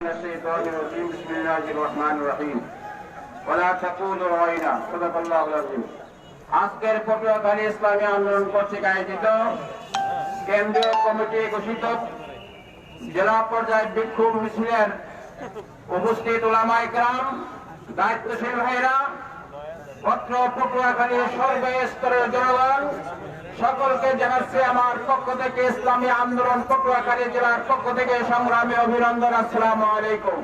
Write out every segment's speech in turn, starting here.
من الشيطان الرجيم بسم الله الرحمن الرحيم ولا تقولوا رأينا صدق الله العظيم আজকের পটুয়াখালী ইসলামী আন্দোলন কর্তৃক আয়োজিত কেন্দ্রীয় কমিটি ঘোষিত জেলা পর্যায়ে বিক্ষোভ মিছিলের উপস্থিত ওলামাই গ্রাম দায়িত্বশীল ভাইরা পত্র পটুয়াখালী সর্বস্তরের জনগণ সকলকে জানাচ্ছি আমার পক্ষ থেকে ইসলামী আন্দোলন পটুয়াখালী জেলার পক্ষ থেকে সংগ্রামী অভিনন্দন, আসসালাম আলাইকুম।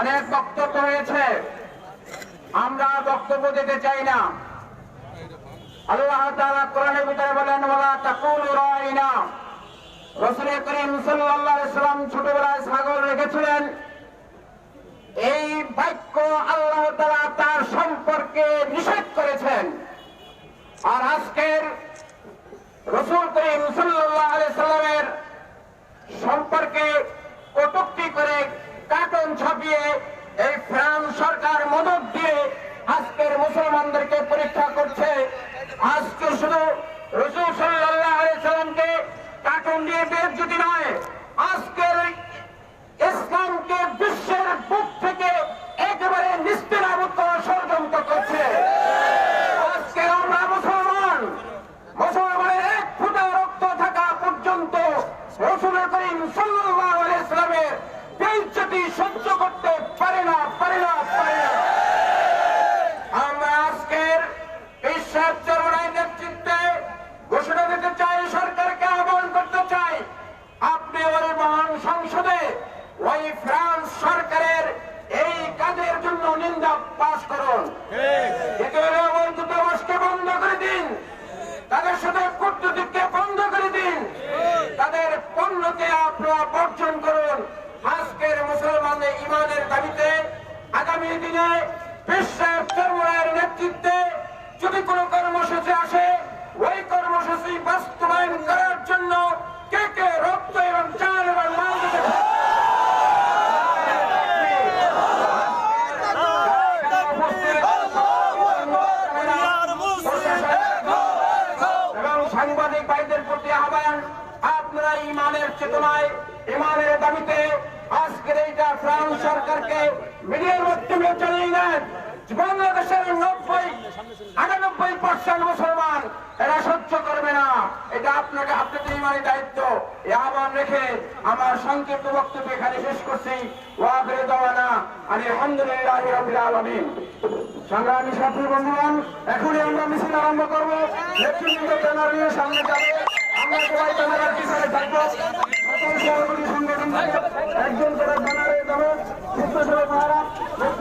অনেক বক্তব্য হয়েছে আমরা বক্তব্য দিতে চাই না। আল্লাহ বলেন ছোটবেলায় রেখেছিলেন। এই আল্লাহ তার সম্পর্কে নিষেধ করেছেন আর আজকের রসুল করিম সাল্লাল্লাহু আলাইহি সাল্লামের সম্পর্কে কটুক্তি করে কার্টুন ছাপিয়ে এই ফ্রান্স সরকার মদত দিয়ে আজকের মুসলমানদেরকে পরীক্ষা করছে আজকে শুধু রসুল সাল্লাল্লাহু আলাইহি সাল্লামকে কার্টুন দিয়ে বেজ্জতি নয় আজকের ইসলামকে বিশ্বের বুক থেকে একেবারে নিস্তেনাবুদ করার ষড়যন্ত্র করছে আজকে আমরা মুসলমান মুসলমানের এক ফুটা রক্ত থাকা পর্যন্ত রসুল আমরা আজকের বিশ্বের চরমায় নেতৃত্বে ঘোষণা দিতে চাই, সরকারকে আহ্বান করতে চাই, আপনি ওর মহান সংসদে ওই ফ্রান্স সরকারের এই কাজের জন্য নিন্দা পাশ করুন একেবারে আমার দূতাবাসকে বন্ধ করে দিন তাদের সাথে কূটনীতিকে বন্ধ করে দিন তাদের পণ্যকে আপনারা বর্জন করুন আজকের মুসলমানদের ইমানের দাবিতে আগামী দিনে বিশ্বের চরমায়ের নেতৃত্বে যদি কোনো কর্মসূচি আসে, ওই কর্মসূচি বাস্তবায়ন করার জন্য কে কে রক্ত এবং চাল এবং মাল সাংবাদিক ভাইদের প্রতি আহ্বান, আপনারা ইমানের চেতনায়, ইমানের দাবিতে আজকের এইটা ফ্রান্স সরকারকে মিডিয়ার মাধ্যমে জানিয়ে দেন। যে আপনাকে আপনাদের ইমানি দায়িত্ব। এ আহ্বান রেখে আমার সংক্ষিপ্ত বক্তব্য এখানে শেষ করছি। আলহামদুলিল্লাহ সংগ্রামী সাথী বন্ধুগণ, এখনই আমরা মিছিল আরম্ভ করব। সামনে যাবে। আমরা সবাই থাকব।